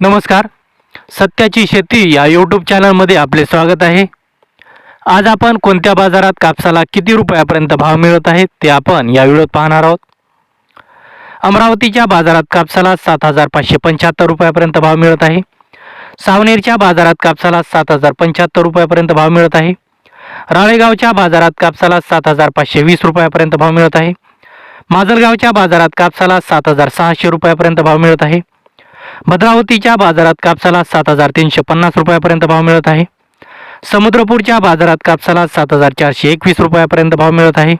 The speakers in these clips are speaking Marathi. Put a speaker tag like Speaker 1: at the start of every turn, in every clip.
Speaker 1: नमस्कार. सत्याची शेती या यूट्यूब चॅनलमध्ये आपले स्वागत आहे. आज आपण कोणत्या बाजारात कापसाला किती रुपयापर्यंत भाव मिळत आहेत ते आपण या व्हिडिओत पाहणार आहोत. अमरावतीच्या बाजारात कापसाला सात हजार पाचशे पंच्याहत्तर रुपयापर्यंत भाव मिळत आहे. सावनेरच्या बाजारात कापसाला सात हजार पंच्याहत्तर रुपयापर्यंत भाव मिळत आहे. राळेगावच्या बाजारात कापसाला सात हजार पाचशे वीस रुपयापर्यंत भाव मिळत आहे. माजलगावच्या बाजारात कापसाला सात हजार सहाशे रुपयापर्यंत भाव मिळत आहे. भद्रावतीच्या बाजारात कापसाला सात हजार तीनशे पन्नास रुपयापर्यंत भाव मिळत आहे. समुद्रपूरच्या बाजारात कापसाला सात हजार चारशे एकवीस रुपयापर्यंत भाव मिळत आहे.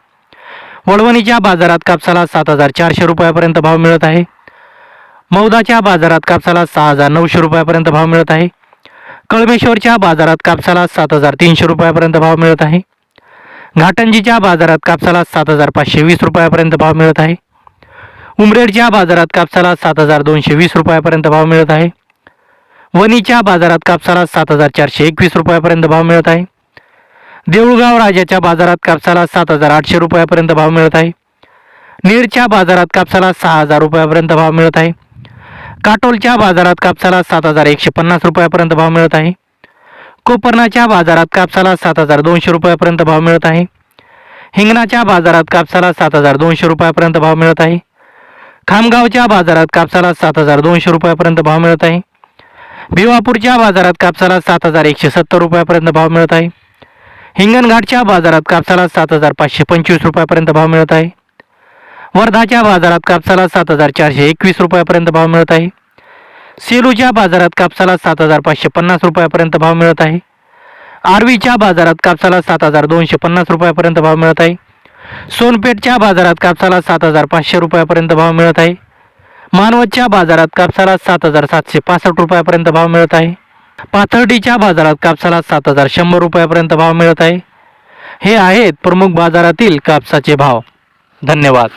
Speaker 1: वळवणीच्या बाजारात कापसाला सात हजार चारशे रुपयापर्यंत भाव मिळत आहे. मौदाच्या बाजारात कापसाला सहा हजार नऊशे रुपयापर्यंत भाव मिळत आहे. कळमेश्वरच्या बाजारात कापसाला सात हजार तीनशे रुपयापर्यंत भाव मिळत आहे. घाटंजीच्या बाजारात कापसाला सात हजार पाचशे वीस रुपयापर्यंत भाव मिळत आहे. उमरेडच्या बाजारात कापसाला सात हजार दोनशे वीस रुपयापर्यंत भाव मिळत आहे. वणीच्या बाजारात कापसाला सात हजार चारशे एकवीस रुपयापर्यंत भाव मिळत आहे. देऊळगाव राजाच्या बाजारात कापसाला सात हजार आठशे रुपयापर्यंत भाव मिळत आहे. नीरच्या बाजारात कापसाला सहा हजार रुपयापर्यंत भाव मिळत आहे. काटोलच्या बाजारात कापसाला सात हजार एकशे पन्नास रुपयापर्यंत भाव मिळत आहे. कोपर्णाच्या बाजारात कापसाला सात हजार दोनशे रुपयापर्यंत भाव मिळत आहे. हिंगणाच्या बाजारात कापसाला सात हजार दोनशे रुपयापर्यंत भाव मिळत आहे. खामगावच्या बाजारात कापसाला सात हजार दोनशे रुपयापर्यंत भाव मिळत आहे. भिवापूरच्या बाजारात कापसाला सात हजार एकशे सत्तर रुपयापर्यंत भाव मिळत आहे. हिंगणघाटच्या बाजारात कापसाला सात हजार पाचशे पंचवीस रुपयापर्यंत भाव मिळत आहे. वर्धाच्या बाजारात कापसाला सात हजार चारशे एकवीस रुपयापर्यंत भाव मिळत आहे. सेलूच्या बाजारात कापसाला सात हजार पाचशे पन्नास रुपयापर्यंत भाव मिळत आहे. आर्वीच्या बाजारात कापसाला सात हजार दोनशे पन्नास रुपयापर्यंत भाव मिळत आहे. सोनपेठच्या बाजारात कापसाला सात हजार पाचशे रुपयापर्यंत भाव मिळत आहे. मानवतच्या बाजारात कापसाला सात हजार सातशे पासष्ट रुपयापर्यंत भाव मिळत आहे. पाथर्डीच्या बाजारात कापसाला सात हजार शंभर रुपयापर्यंत भाव मिळत आहे. हे आहेत प्रमुख बाजारातील कापसाचे भाव. धन्यवाद.